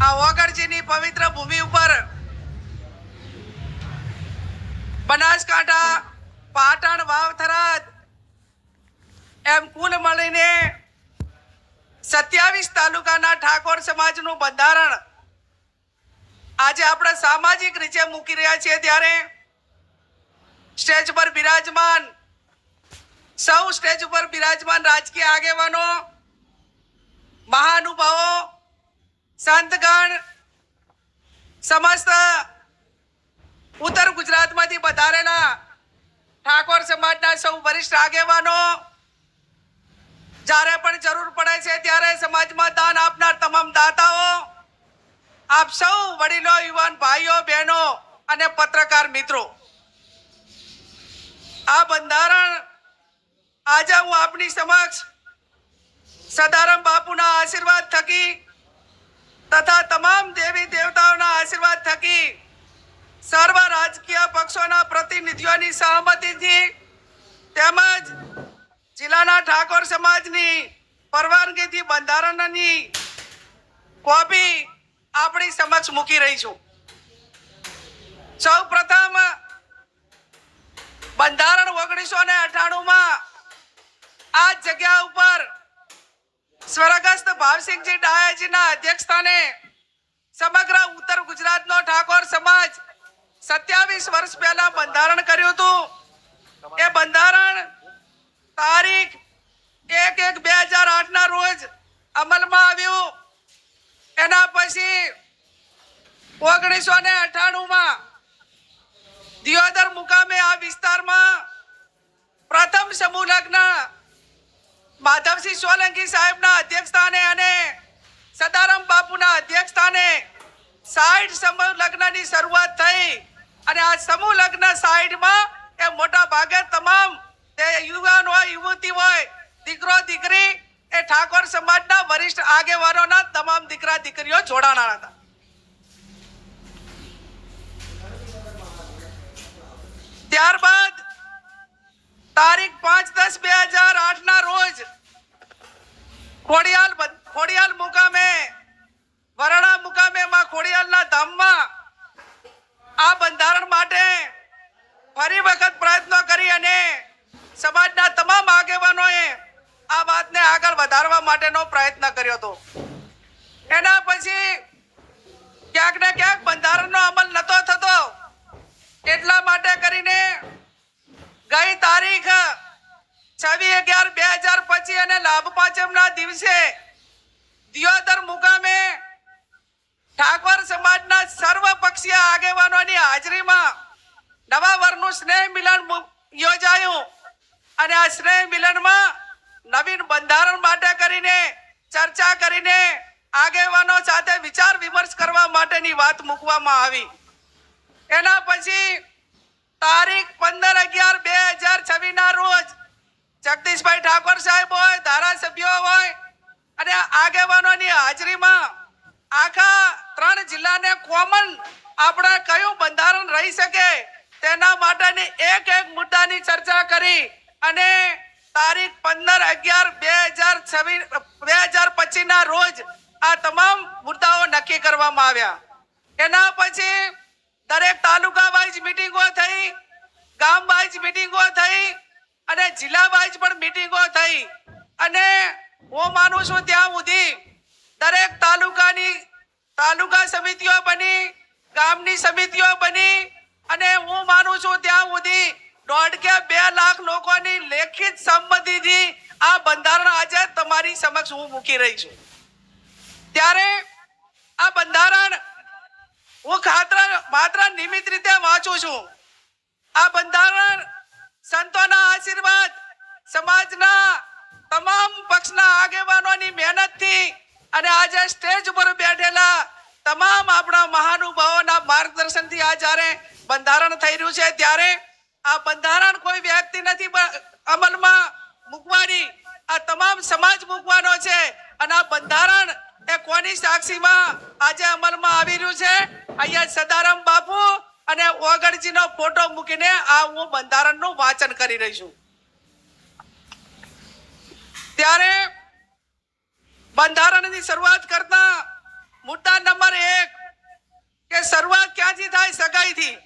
આ ઓગળજીની પવિત્ર ભૂમિ ઉપર બનાસકાંઠા પાટણ વાવથરા એમ કુલ મળીને સત્યાવીસ તાલુકાના ઠાકોર સમાજનું બંધારણ આજે આપણે સામાજિક રીતે મૂકી રહ્યા છીએ ત્યારે સ્ટેજ પર બિરાજમાન, સૌ સ્ટેજ ઉપર બિરાજમાન રાજકીય આગેવાનો, મહાનુભાવો સંતગણ સમસ્ત ઉત્તર ગુજરાતમાંથી પધારેલા ઠાકોર સમાજના સૌ વરિષ્ઠ આગેવાનો, જ્યારે પણ જરૂર પડે છે ત્યારે સમાજમાં દાન આપનાર તમામ દાતાઓ, આપ સૌ વડીલો, યુવાન ભાઈઓ, બહેનો અને પત્રકાર મિત્રો, આ બંધારણ આજે હું આપની સમક્ષ સદારામ બાપુના આશીર્વાદ થકી તથા તમામ દેવી દેવતાઓના આશીર્વાદ થકી સર્વ રાજકીય પક્ષોના પ્રતિનિધિઓની સહમતિથી તેમજ જિલ્લાના ઠાકોર સમાજની પરવાનગીથી બંધારણની કોપી આપણી સમક્ષ મૂકી રહી છું. સૌ પ્રથમ બંધારણ ઓગણીસો ને અઠાણું માં આ જગ્યા ઉપર સ્વર્ગસ્થ ભાવસિંહજી ડાયાજીના અધ્યક્ષસ્થાને સમગ્ર ઉત્તર ગુજરાતનો ઠાકોર સમાજ સત્યાવીસ વર્ષ પહેલા બંધારણ કર્યું હતું. એ બંધારણ તારીખ એક એક બે હજાર આઠ ના રોજ અમલમાં આવ્યું. એના પછી ઓગણીસો ને અઠાણું માં દિયોદર મુકામે આ વિસ્તારમાં પ્રથમ સમૂહ લગ્ન માધવસિંહ સોલંકી સાહેબના અધ્યક્ષસ્થાને અને સદારામ બાપુના અધ્યક્ષસ્થાને સાઈઠ સમૂહ લગ્નની શરૂઆત થઈ અને આ સમૂહ લગ્ન સાઈઠમાં એ મોટા ભાગે તમામ તે યુવાન હોય, યુવતી હોય, દીકરો, દીકરી એ ઠાકોર સમાજના વરિષ્ઠ આગેવાનોના તમામ દીકરા, દીકરીઓ જોડાણા હતા. ત્યારબાદ તારીખ પાંચ દસ બે હજાર આઠ ના રોજ ખોડિયાલ ખોડિયાલ મુકામે, વરણા મુકામે માં ખોડિયાલના ધામમાં આ બંધારણ માટે ફરી વખત પ્રયત્નો કરી અને સમાજના તમામ આગેવાનોએ આ વાતને આગળ વધારવા માટેનો પ્રયત્ન કર્યો હતો. એના પછી ક્યાંક ને ક્યાંક બંધારણનો અમલ નતો થતો. એટલા માટે કરીને ગઈ તારીખ છવ્વીસ અગિયાર બે હજાર પચીસ અને લાભ પાંચમના દિવસે દિયોદર મુકામે ઠાકોર સમાજના સર્વપક્ષીય આગેવાનોની હાજરીમાં નવા વર્ષનું સ્નેહ મિલન યોજાયું. અને આ સ્નેહ મિલનમાં નવીન બંધારણ માટે કરીને ચર્ચા કરીને આગેવાનો સાથે વિચાર વિમર્શ કરવા માટેની વાત મૂકવામાં આવી. એના પછી તારીખ પંદર અગિયાર બે હજાર છવ્વીસ ના રોજ જગદીશભાઈ ઠાકોર સાહેબ હોય, ધારાસભ્યો હોય અને આગેવાનોની હાજરીમાં આખા ત્રણ જિલ્લાને કોમન આપણે કયું બંધારણ રહી શકે તેના માટેની એક એક મુદ્દાની ચર્ચા કરી અને તારીખ પંદર અગિયાર બે હજાર છવ્વીસ, બે હજાર પચીસ ના રોજ આ તમામ મુદ્દાઓ નક્કી કરવામાં આવ્યા. એના પછી દરેક તાલુકા વાઇઝ મિટિંગો થઈ ગામ વાઇઝ મિટિંગો થઈ અને જિલ્લા વાઇઝ પણ મિટિંગો થઈ. અને હું માનું છું ત્યાં સુધી દરેક તાલુકાની, તાલુકા સમિતિઓ બની, ગામની સમિતિઓ બની અને હું માનું છું ત્યાં સુધી દોઢ કે બે લાખ લોકોની લેખિત સંમતિથી આ બંધારણ આજે તમારી સમક્ષ હું મૂકી રહી છું. ત્યારે આ બંધારણ હું ખાત્ર માત્ર નિયમિત રીતે વાંચું છું. આ બંધારણ સંતોના આશીર્વાદ સમાજના તમામ પક્ષના આગેવાનોની મહેનતથી અને આજે સ્ટેજ ઉપર બેઠેલા તમામ આપણા મહાનુભાવોના માર્ગદર્શનથી આ જ્યારે બંધારણ થઈ રહ્યું છે, ત્યારે આ બંધારણ કોઈ વ્યક્તિ નથી અમલમાં મૂકવાની આ તમામ સમાજ મૂકવાનો છે. અને આ બંધારણ એ કોની સાક્ષીમાં? આજે અમલમાં આવી રહ્યું છે. અહીંયા સદારામ બાપુ અને ઓગણજીનો ફોટો મૂકીને આ હું બંધારણનું વાંચન કરી રહી છું. ત્યારે બંધારણની શરૂઆત કરતા મુદ્દા નંબર એક કે શરૂઆત ક્યાંથી થાય સગાઈથી?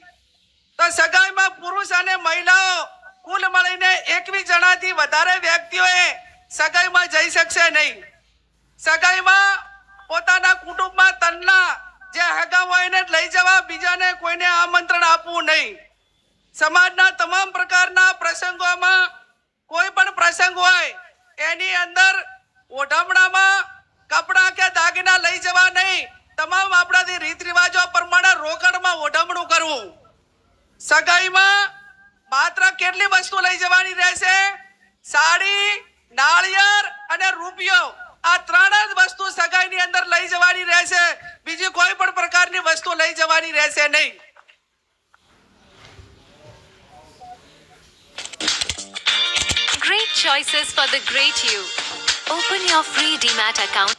તો સગાઈમાં પુરુષ અને મહિલાઓ કુલ મળીને એકવીસ જણાથી વધારે વ્યક્તિઓએ સગાઈમાં જઈ શકશે નહીં. સગાઈમાં પોતાના કુટુંબમાં તનના જે હગા હોય એને લઈ જવા, બીજાને કોઈને આમંત્રણ આપવું નહીં. સમાજના તમામ પ્રકારના પ્રસંગોમાં કોઈ પણ પ્રસંગ હોય, એની અંદર ઓઢમણામાં કપડાં કે દાગીના લઈ જવા નહીં. તમામ આપણાથી રીત રિવાજો પ્રમાણે રોકડમાં ઓઢમણું કરવું. સગાઈમાં માત્ર કેટલી વસ્તુ લઈ જવાની રહેશે? સાડી, નાળિયેર અને રૂપિયો. આ ત્રણ જ વસ્તુ સગાઈની અંદર લઈ જવાની રહેશે બીજી કોઈ પણ પ્રકારની વસ્તુ લઈ જવાની રહેશે નહીં Great choices for the great you. Open your free DMAT account.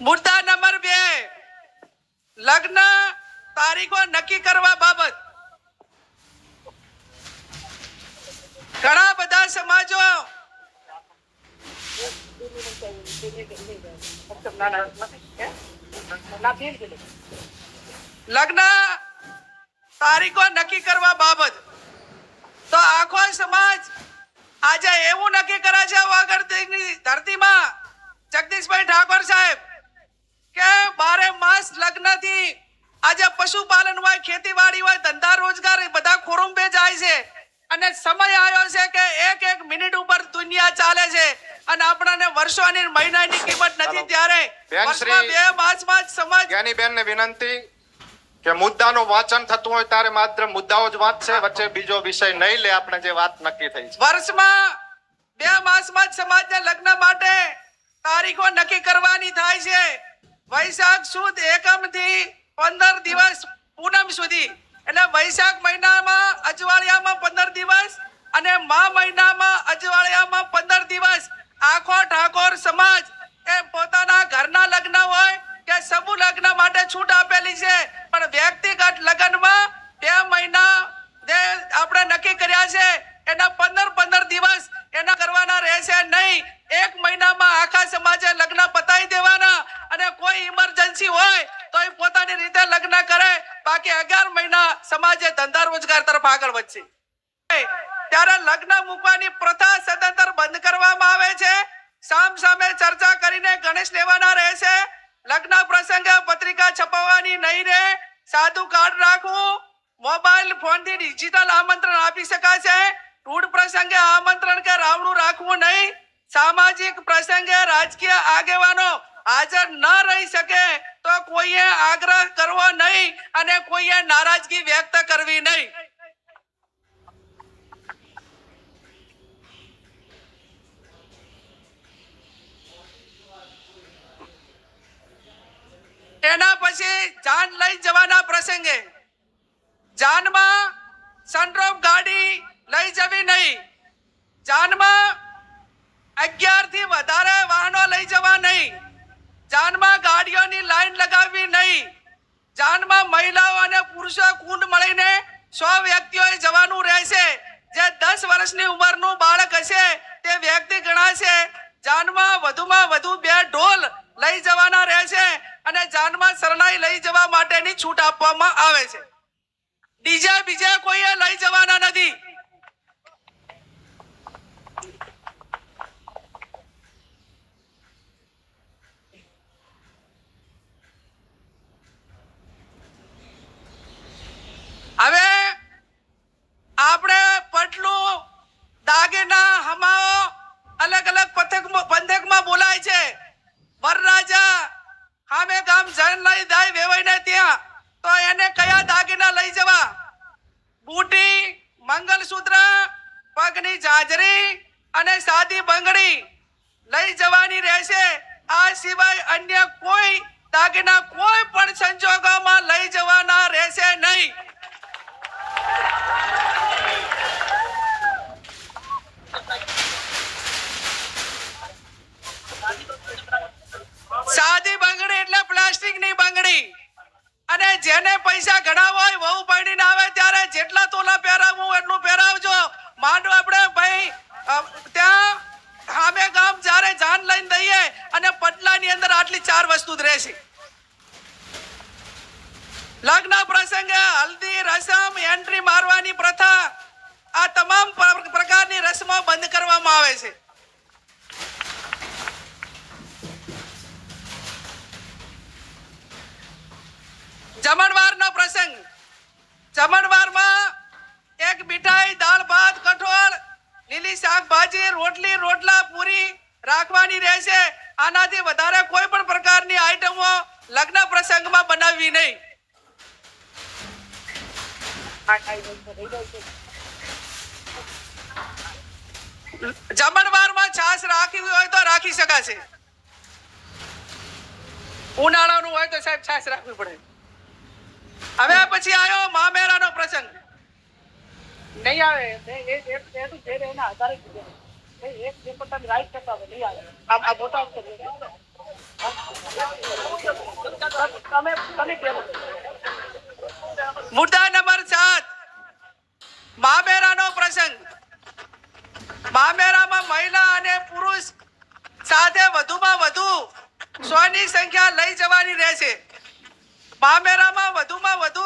મુદ્દા નંબર બે લગ્ન તારીખો નક્કી કરવા બાબત. ઘણા બધા સમાજો લગ્ન તારીખો નક્કી કરવા બાબત. તો આખો સમાજ આજે એવું નક્કી કરે છે વાગડની ધરતીમાં જગદીશભાઈ ઠાકોર સાહેબ, કે બારે માસ લગ્નથી આજે પશુપાલન હોય ખેતીવાડી હોય ધંધા રોજગાર એ બધા ખોરુંબે જાય છે. અને સમય આવ્યો છે કે એક એક મિનિટ ઉપર દુનિયા ચાલે છે. અને આપણાને વર્ષોની મહિનાની કિંમત નથી ત્યારે બે માસમાં જ સમાજ જ્ઞાનીબેનને વિનંતી કે મુદ્દાનું વાંચન થતું હોય ત્યારે માત્ર મુદ્દાઓ જ વાંચશે વચ્ચે બીજો વિષય નહીં લે આપણે જે વાત નક્કી થઈ છે. વર્ષમાં બે માસમાં જ સમાજના લગ્ન માટે તારીખો નક્કી કરવાની થાય છે. વૈશાખ સુદ એકમથી પંદર દિવસ પૂનમ સુધી. એટલે વૈશાખ મહિનામાં અજવાળિયામાં પંદર દિવસ અને મા મહિનામાં અજવાળિયામાં પંદર દિવસ આખો ઠાકોર સમાજ એ પોતાના ઘરના લગ્ન હોય કે સમૂહ લગ્ન માટે છૂટ આપેલી છે પણ વ્યક્તિગત લગ્નમાં બે મહિના જે આપણે નક્કી કર્યા છે એના પંદર પંદર દિવસ એના કરવાના રહેશે નહીં એક મહિનામાં આખા સમાજે લગ્ન પતાવી દેવાના અને કોઈ ઇમરજન્સી હોય તો એ પોતાની રીતે લગ્ન કરે બાકી અગિયાર મહિના સમાજે ધંધા રોજગાર તરફ આગળ વધશે ત્યારે લગ્ન મૂકવાની પ્રથા સદંતર બંધ કરવામાં આવે છે સામ સામે ચર્ચા કરીને ગણેશ લેવાના રહેશે લગ્ન પ્રસંગે પત્રિકા છપાવવાની નહીં રહે સાદું કાર્ડ રાખવું મોબાઈલ ફોનથી ડિજિટલ આમંત્રણ આપી શકાશે ટૂડ પ્રસંગે આમંત્રણ કે રાવણું રાખવું નહીં સામાજિક પ્રસંગે રાજકીય આગેવાનો હાજર ન રહી શકે તો કોઈએ આગ્રહ કરવો નહીં અને કોઈએ નારાજગી વ્યક્ત કરવી નહીં. એના પછી જાન લઈ જવાના પ્રસંગે જાનમાં સનરોપ ગાડી લઈ જવી નહીં. જાનમાં અગિયારથી વધારે વાહનો લઈ જવા નહીં. જાનમાં ગાડીઓની લાઈન લગાવવી નહીં. જાનમાં મહિલાઓ અને પુરુષો કુંડ મળીને સો વ્યક્તિઓએ જવાનું રહેશે. જે દસ વર્ષની ઉંમરનું બાળક હશે, તે વ્યક્તિ ગણાશે. જાનમાં વધુમાં વધુ બે ઢોલ લઈ જવાના રહેશે અને જાનમાં શરણાઈ લઈ જવા માટેની છૂટ આપવામાં આવે છે. ડીજે બીજે કોઈએ લઈ જવાના નથી. હવે આપણે પટલું દાગીના હમાઓ અલગ અલગ પથકમાં પંથકમાં બોલાય છે. વરરાજા હામે ગામ જન લઈ દાય વેવાઈને ત્યાં. તો એને કયા દાગીના લઈ જવા? બુટી, મંગલસૂત્ર, પગની જાજરી અને સાદી બંગડી લઈ જવાની રહેશે. આ સિવાય અન્ય કોઈ દાગીના કોઈ પણ સંજોગોમાં લઈ જવાના રહેશે નહીં સાદી બંગડી એટલે પ્લાસ્ટિકની બંગડી અને જેને પૈસા ઘણા હોય વહુ પરણીને આવે ત્યારે જેટલા તોલા પહેરાવવું એટલું પહેરાવવું આટલી ચાર વસ્તુ જ રહેશે લગ્ન પ્રસંગે હલ્દી રસમ એન્ટ્રી મારવાની પ્રથા આ તમામ પ્ર- પ્રકારની રસમો બંધ કરવામાં આવે છે જમણવારનો પ્રસંગ જમણવારમાં એક મીઠાઈ દાળ ભાત કઠોળ શાકભાજી રોટલી, રોટલા પૂરી રાખવાની રહેશે. આનાથી વધારે કોઈ પણ પ્રકારની આઈટમો લગ્ન પ્રસંગમાં બનાવવી નહીં. જમણવારમાં છાસ રાખવી હોય તો રાખી શકાશે. ઉનાળાનું હોય તો સાહેબ છાસ રાખવી પડે. હવે પછી આવ્યો મામેરાનો પ્રસંગ. નહીં આવે. એ- એ- આધારે એક જે પણ તમે આવે. આ આ તમે તમે મુદ્દા નંબર સાત મામેરાનો પ્રસંગ. મામેરામાં મહિલા અને પુરુષ સાથે વધુમાં વધુ સો ની સંખ્યા લઈ જવાની રહેશે. મામેરામાં વધુમાં વધુ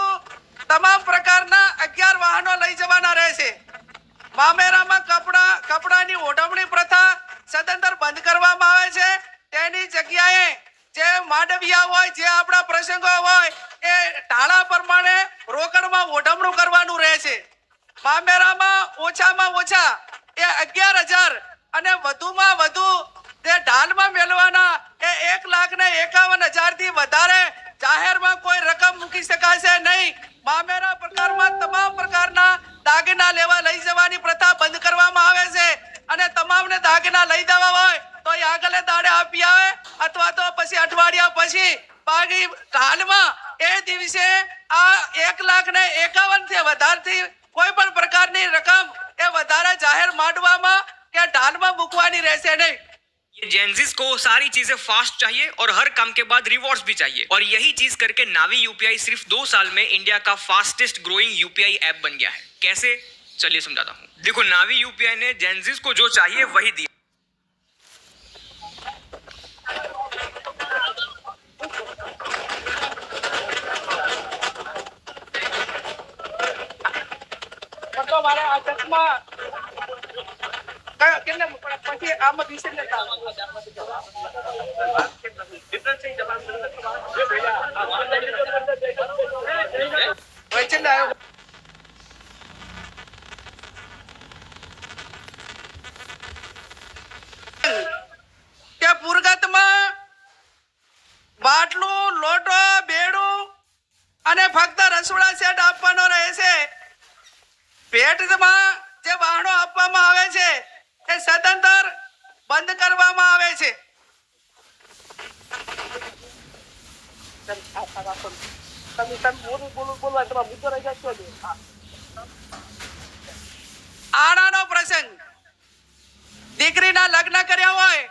તમામ પ્રકારના અગિયાર વાહનો લઈ જવાના રહેશે. મામેરામાં કપડા, કપડાની ઓઢવણી પ્રથા સદંતર બંધ કરવામાં આવે છે. તેની જગ્યાએ જે માંડવિયા હોય, જે આપણા પ્રસંગો હોય, એ ઢાળા પ્રમાણે રોકડમાં ઓઢમણું કરવાનું રહેશે. મામેરામાં ઓછામાં ઓછા એ અગિયાર હજાર અને વધુમાં વધુ જે ઢાલમાં મેળવાના એ એક લાખ ને એકાવન હજારથી વધારે જાહેરમાં કોઈ રકમ મૂકી શકાશે નહીં. મામેરા પ્રકારમાં તમામ પ્રકારના દાગીના લેવા લઈ જવાની પ્રથા બંધ કરવામાં આવે છે. અને તમામને દાગીના લઈ દેવા હોય તો એ આગલે દાડે આપી આવે અથવા તો પછી અઠવાડિયા પછી બાકી હાલમાં એ દિવસે આ એક લાખ ને એકાવનથી વધારથી કોઈ પણ પ્રકારની રકમ એ વધારે જાહેર માંડવામાં કે ઢાલમાં મૂકવાની રહેશે નહીં. जेंजिस को सारी चीज़ें फास्ट चाहिए और हर काम के बाद रिवॉर्ड्स भी चाहिए। और यही चीज़ करके नावी यूपीआई सिर्फ़ दो साल में इंडिया का फास्टेस्ट ग्रोइंग यूपीआई ऐप बन गया है। कैसे? चलिए समझाता हूँ। देखो नावी यूपीआई ने जेंजिस को जो चाहिए वही दिया। तो चश्मा પછી આમાં બાટલું, લોટો, બેડું અને ફક્ત રસોડા સેટ આપવાનો રહેશે. ભેટમાં જે વાહનો આપવામાં આવે છે એ સદંતર બંધ કરવામાં આવે છે. આણાનો પ્રસંગ. દીકરીના લગ્ન કર્યા હોય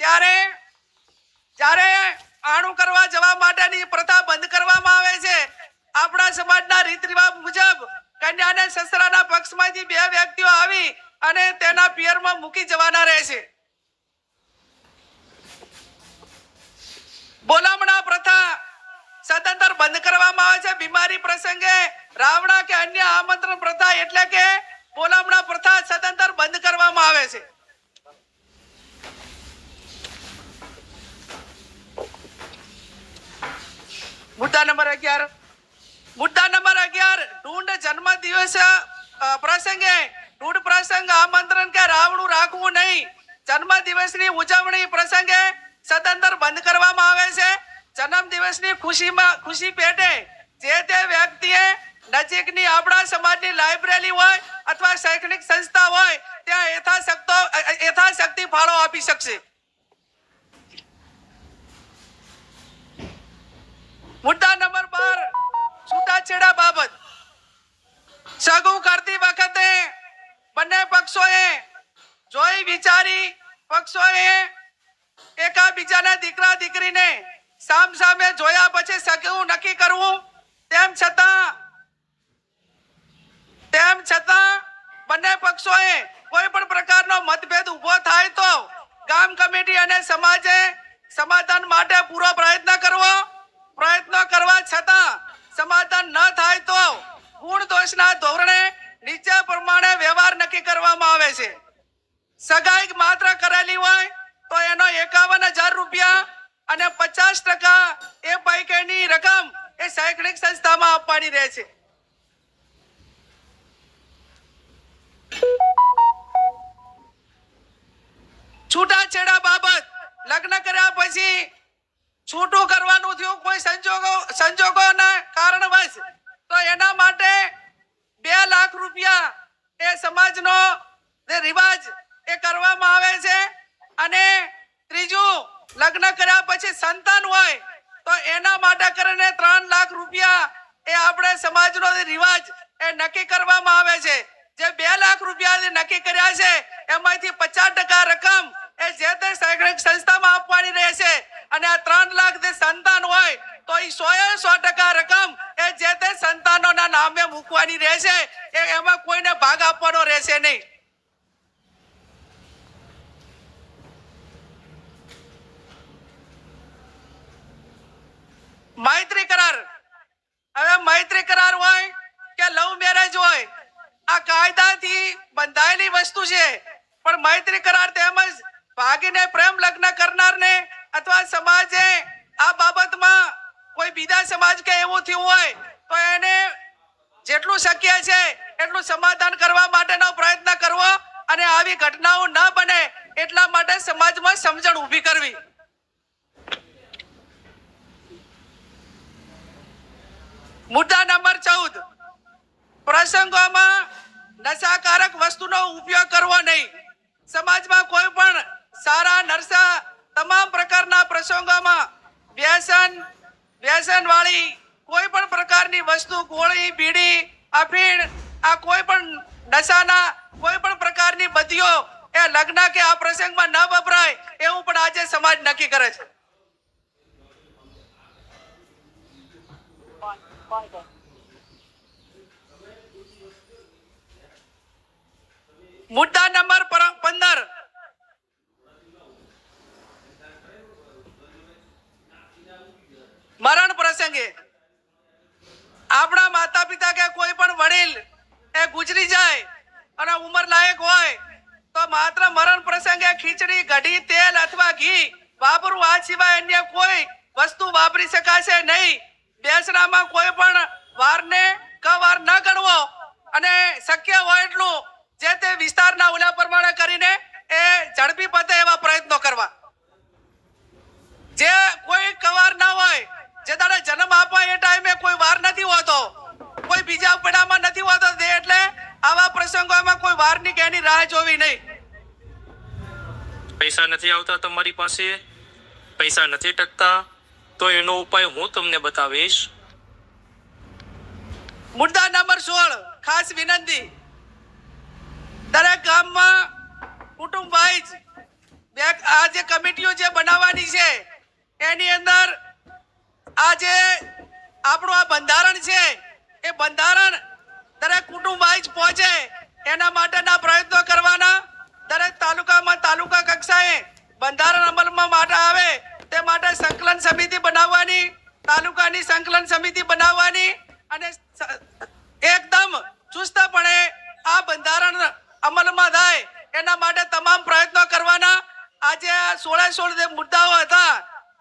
ત્યારે જ્યારે આણું કરવા જવા માટેની પ્રથા બંધ કરવામાં આવે છે આપણા સમાજના રીત રિવાજ મુજબ કન્યાને સસરાના પક્ષમાંથી બે વ્યક્તિઓ આવી અને તેના પિયરમાં મૂકી જવાના રહેશે. બોલામણા પ્રથા સદંતર બંધ કરવામાં આવે છે. બીમારી પ્રસંગે રાવણા કે અન્ય આમંત્રણ પ્રથા એટલે કે બોલામણા પ્રથા સદંતર બંધ કરવામાં આવે છે. મુદ્દા નંબર અગિયાર. મુદ્દા નંબર અગિયાર. ઢૂંઢ જન્મ દિવસ પ્રસંગે ઢૂંઢ પ્રસંગ આમંત્રણ કે રાવણું રાખવું નહીં. જન્મ દિવસની ઉજવણી પ્રસંગે સદંતર બંધ કરવામાં આવે છે. જન્મ દિવસની ખુશીમાં ખુશી પેટે જે તે વ્યક્તિએ નજીકની આપણા સમાજની લાઇબ્રેરી હોય અથવા શૈક્ષણિક સંસ્થા હોય, ત્યાં યથાશક્તો, યથાશક્તિ ફાળો આપી શકશે. મુદ્દા નંબર બાર, છૂટાછેડા બાબત. સગું કરતી વખતે બંને પક્ષોએ જોઈ વિચારી પક્ષોએ એકાબીજાના દીકરા દીકરીને સામ સામે જોયા પછી સગું નક્કી કરવું, તેમ છતાં તેમ છતાં બંને પક્ષોએ કોઈ પણ પ્રકારનો મતભેદ ઊભો થાય તો ગામ કમિટી અને સમાજે સમાધાન માટે પૂરો પ્રયત્ન કરવો. પ્રયત્ન કરવા છતાં સમાધાન ન થાય તો ગુણ દોષના ધોરણે નીચે પ્રમાણે વ્યવહાર નક્કી કરવામાં આવે છે. સગાઈ માત્ર કરેલી હોય તો એનો એકાવન હજાર રૂપિયા અને પચાસ ટકા એ પૈકીની રકમ એ શૈક્ષણિક સંસ્થામાં આપવાની રહે છે. છૂટાછેડા બાબત લગ્ન કર્યા પછી છૂટું કરવાનું થયું કોઈ સંજોગો સંજોગોના કારણવશ તો એના માટે બે લાખ રૂપિયા એ સમાજનો રિવાજ એ કરવામાં આવે છે અને ત્રીજું, લગ્ન કર્યા પછી સંતાન હોય તો એના માટે કરીને ત્રણ લાખ રૂપિયા એ આપણે સમાજનો રિવાજ એ નક્કી કરવામાં આવે છે. જે બે લાખ રૂપિયા નક્કી કર્યા છે, એમાંથી પચાસ ટકા રકમ એ જે તે શૈક્ષણિક સંસ્થામાં આપવાની રહેશે. અને આ ત્રણ લાખ જે સંતાન હોય તો એ સો એ સો ટકા રકમ એ જે તે સંતાનોના મૂકવાની રહેશે? એમાં કોઈને ભાગ આપવાનો રહેશે નહીં. મૈત્રી કરાર. હવે મૈત્રી કરાર હોય કે લવ મેરેજ હોય, આ કાયદાથી બંધાયેલી વસ્તુ છે. પણ મૈત્રી કરાર તેમજ ભાગીને પ્રેમ લગ્ન કરનારને અથવા સમાજે આ બાબતમાં કોઈ બીજા સમાજ કે એવું થયું હોય, તો એને જેટલું શક્ય છે એટલું સમાધાન કરવા માટેનો પ્રયત્ન કરવો અને આવી ઘટનાઓ ન બને એટલા માટે સમાજમાં સમજણ ઊભી કરવી. મુદ્દા નંબર ચૌદ. પ્રસંગોમાં નશાકારક વસ્તુનો ઉપયોગ કરવો નહીં. સમાજમાં કોઈ પણ સારા, નરસા, તમામ પ્રકારના પ્રસંગોમાં વ્યસન વ્યસન વાળી કોઈ પણ પ્રકારની વસ્તુ, ગોળી, બીડી, અફીણ, આ કોઈ પણ નશાના, કોઈ પણ પ્રકારની બદીઓ, એ લગ્ન કે આ પ્રસંગમાં ન વપરાય, એવું પણ આજે સમાજ નક્કી કરે છે. મુદ્દા નંબર પંદર મરણ પ્રસંગે આપણા માતા પિતા કે કોઈ પણ વડીલ એ ગુજરી જાય અને ઉંમર લાયક હોય, તો માત્ર મરણ પ્રસંગે ખીચડી કઢી તેલ અથવા ઘી વાપરવું આ સિવાય અન્ય કોઈ વસ્તુ વાપરી શકાશે નહીં. બેસણામાં કોઈ પણ વારને કવાર ન ગણવો અને શક્ય હોય એટલું જે તે વિસ્તારના ઓલા પ્રમાણે કરીને એ ઝડપી પતે એવા પ્રયત્નો કરવા. જે કોઈ કવાર ના હોય જે તારે જન્મ આપવા એ ટાઈમે કોઈ વાર નથી હોતો. કોઈ બીજા ઉપડામાં નથી હોતો તે એટલે આવા પ્રસંગોમાં કોઈ વારની કે એની રાહ જોવી નહીં. પૈસા નથી આવતા તમારી પાસે? પૈસા નથી ટકતા? તો એનો ઉપાય હું તમને બતાવીશ? મુદ્દા નંબર સોળ ખાસ વિનંતી. દરેક ગામમાં કુટુંબ વાઇઝ આ જે કમિટીઓ જે બનાવવાની છે એની અંદર આ જે આપણું આ બંધારણ છે એ બંધારણ દરેક કુટુંબ વાઇઝ પહોંચે. એના માટેના પ્રયત્નો કરવાના. દરેક તાલુકામાં તાલુકા કક્ષાએ બંધારણ અમલમાં માટે આવે તે માટે સંકલન સમિતિ બનાવવાની, તાલુકાની સંકલન સમિતિ બનાવવાની અને એકદમ ચુસ્તપણે આ બંધારણ અમલમાં થાય. એના માટે તમામ પ્રયત્નો કરવાના. આજે આ સોળે સોળ જે મુદ્દાઓ હતા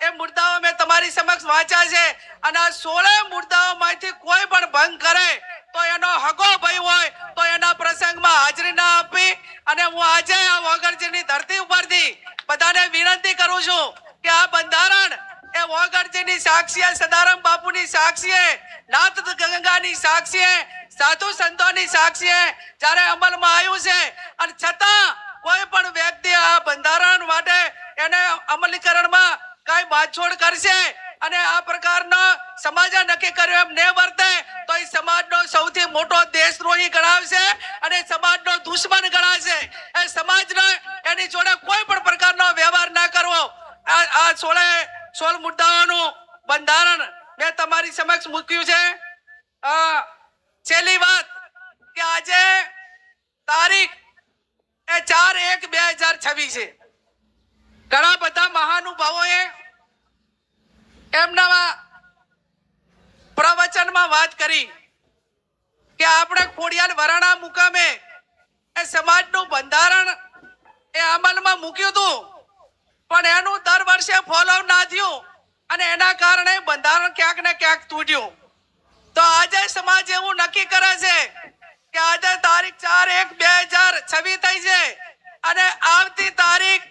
એ મુદ્દાઓ મેં તમારી સમક્ષ વાંચ્યા છે અને આ સોળે મુદ્દાઓમાંથી કોઈ પણ ભંગ કરે તો એનો હગો ભય હોય તો એના પ્રસંગમાં હાજરી ના આપી અને હું આજે આ વગરજીની ધરતી ઉપરથી બધાને વિનંતી કરું છું કે આ બંધારણ એ વોગરજીની સાક્ષીએ, સદારામ બાપુની સાક્ષીએ નાથ ગંગાની સાક્ષીએ, સાધુ સંતોની સાક્ષીએ જ્યારે અમલમાં આવ્યું છે અને છતાં કોઈ પણ વ્યક્તિ આ બંધારણ માટે એને અમલીકરણમાં કઈ બાછોડ કરશે અને આ પ્રકારનો સમાજે નક્કી કર્યો એમ ને વર્તે, તો એ સમાજનો સૌથી મોટો દેશદ્રોહી ગણાવશે અને સમાજનો દુશ્મન ગણાશે. એ સમાજને એની જોડે કોઈ પણ પ્રકારનો વ્યવહાર ના કરવો. આ સોળે સોળ મુદ્દાઓનું બંધારણ મેં તમારી સમક્ષ મૂક્યું છે. છેલ્લી વાત કે આજે તારીખ એ ચાર એક બે હજાર છવ્વીસ છે. ઘણા બધા મહાનુભાવોએ એમના પ્રવચનમાં વાત કરી કે આપણે ખોડિયાલ વરાણા મુકામે એ સમાજનું બંધારણ એ અમલમાં મૂક્યું હતું. પણ એનું દર વર્ષે ફોલો ના થયું અને એના કારણે બંધારણ ક્યાંક ને ક્યાંક તૂટ્યું. તો આજે સમાજ એવું નક્કી કરે છે કે આજે તારીખ ચાર એક બે હજાર છવ્વીસ થઈ છે અને આવતી તારીખ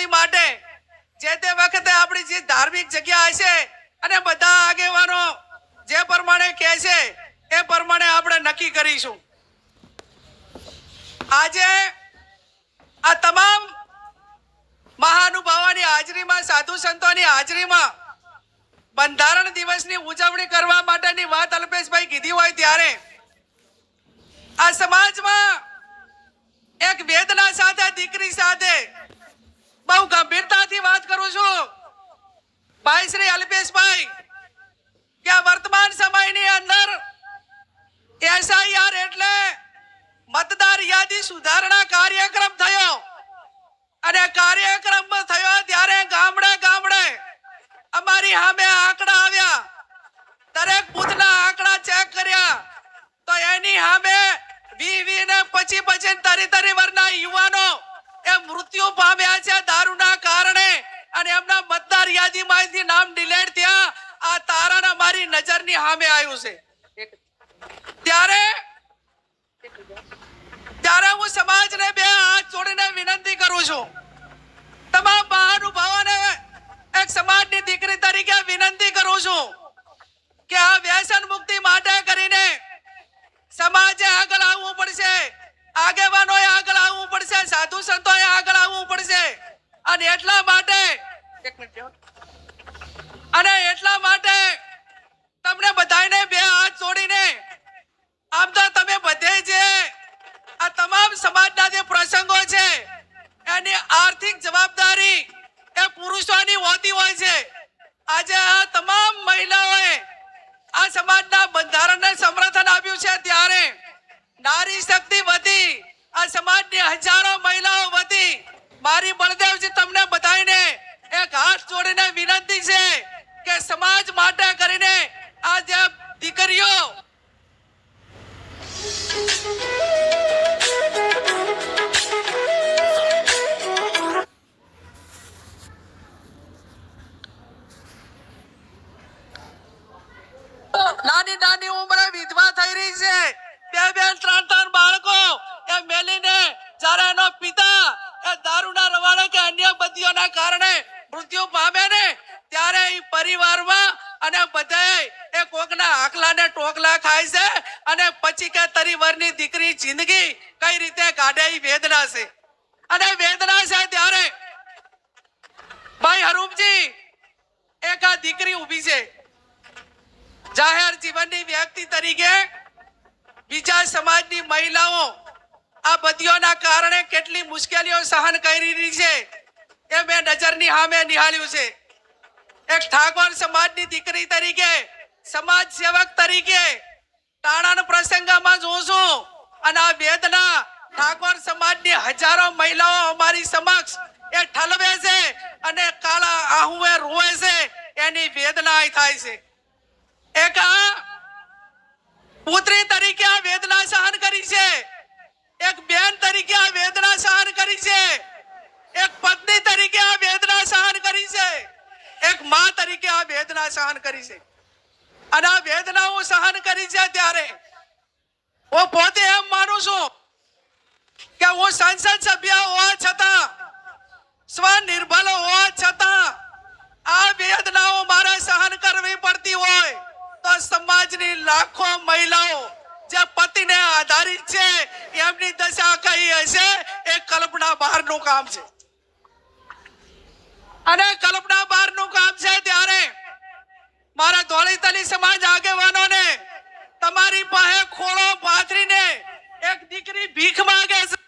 ઉજવણી માટે. જે તે વખતે આપણી જે ધાર્મિક જગ્યા હશે અને બધા આગેવાનો જે પ્રમાણે કહે છે, એ પ્રમાણે આપણે નક્કી કરીશું. આજે આ તમામ મહાનુભાવોની હાજરીમાં, સાધુ સંતોની હાજરીમાં બંધારણ દિવસની ઉજવણી કરવા માટેની વાત અલ્પેશભાઈ કીધી હોય ત્યારે આ સમાજમાં એક વેદના સાથે, દીકરી સાથે બહુ ગંભીરતાથી વાત કરું છું. ભાઈ શ્રી અલ્પેશભાઈ કે વર્તમાન સમયની અંદર એસઆઈઆર એટલે મતદાર યાદી સુધારણા કાર્યક્રમ થયો. અને કાર્યક્રમ થયો ત્યારે ગામડે ગામડે અમારી સામે આંકડા આવ્યા. દરેક બુથના આંકડા ચેક કર્યા. તો એની સામે વી વી ને પછી પછી તરી તરી વરના યુવાનો એ મૃત્યુ પામ્યા છે દારૂના કારણે. અને એમના મતદાર યાદીમાંથી નામ ડિલેટ થયા. આ તારણ અમારી નજરની સામે આવ્યું છે. ત્યારે ત્યારે હું સમાજને બે હાથ જોડીને વિનંતી કરું છું. તમામ મહાનુભાવોને એક સમાજની દીકરી તરીકે વિનંતી કરું છું કે આ વ્યસન મુક્તિ માટે કરીને સમાજે આગળ આવવું પડશે. આગેવાનોએ આગળ આવવું પડશે, સાધુ સંતોએ આગળ આવવું પડશે. અને એટલા માટે એક મિનિટ અને એટલા માટે તમને બધાને બે હાથ જોડીને આમ તો તમે બધે જે આ તમામ સમાજના જે પ્રસંગો છે, એની આર્થિક જવાબદારી એ પુરુષોની હોતી હોય છે. આજે આ તમામ મહિલાઓએ આ સમાજના બંધારણને સમર્થન આપ્યું છે, ત્યારે નારી શક્તિ વધી, આ સમાજની હજારો મહિલાઓ વધી. મારી બળદેવજી તમને બધાને એક હાથ જોડીને વિનંતી છે કે સમાજ માટે કરીને આ જે દીકરીઓ નાની નાની ઉંમરે વિધવા થઈ રહી છે. બે બે ત્રણ ત્રણ બાળકો. એ મેલીને જ્યારે એનો પિતા એ દારૂના રવાડે કે અન્ય બદીઓના કારણે મૃત્યુ પામે ને, ત્યારે એ પરિવારમાં અને બધાએ એ કોકના આખલા ને ટોકલા ખાય છે અને પછી કે તરીવરની દીકરી જિંદગી કઈ રીતે કાઢે એ વેદના છે. અને વેદના છે ત્યારે ભાઈ હરૂપજી, એક આ દીકરી ઊભી છે. જાહેર જીવનની વ્યક્તિ તરીકે બીજા સમાજની મહિલાઓ આ બધીઓના કારણે કેટલી મુશ્કેલીઓ સહન કરી રહી છે એ મેં નજરની સામે નિહાળ્યું છે. એક ઠાકોર સમાજની દીકરી તરીકે, સમાજ સેવક તરીકે તાણાના પ્રસંગમાં જોઉં છું અને આ વેદના ઠાકોર સમાજની હજારો મહિલાઓ અમારી સમક્ષ એ ઠલવે છે અને કાળા આહુએ રોવે છે. એની વેદના થાય છે. એક આ પુત્રી તરીકે આ વેદના સહન કરી છે. એક બેન તરીકે આ વેદના સહન કરી છે. એક પત્ની તરીકે આ વેદના સહન કરી છે. એક માં તરીકે આ વેદના સહન કરી છે. અને આ વેદના હું સહન કરી છે ત્યારે હું પોતે એમ માનું છું કે હું સંસદ સભ્ય હોવા છતાં, સ્વનિર્ભર હોવા છતાં આ વેદનાઓ મારે સહન કરવી પડતી હોય. તો સમાજની લાખો મહિલાઓ જે પતિને આધારિત છે, એમની દશા કઈ હશે? એ કલ્પના બહારનું કામ છે. અને કલ્પના બહારનું કામ છે ત્યારે મારા ધોળીતલી સમાજ આગેવાનોને તમારી પાસે ખોળો પાથરીને એક દીકરી ભીખ માંગે છે.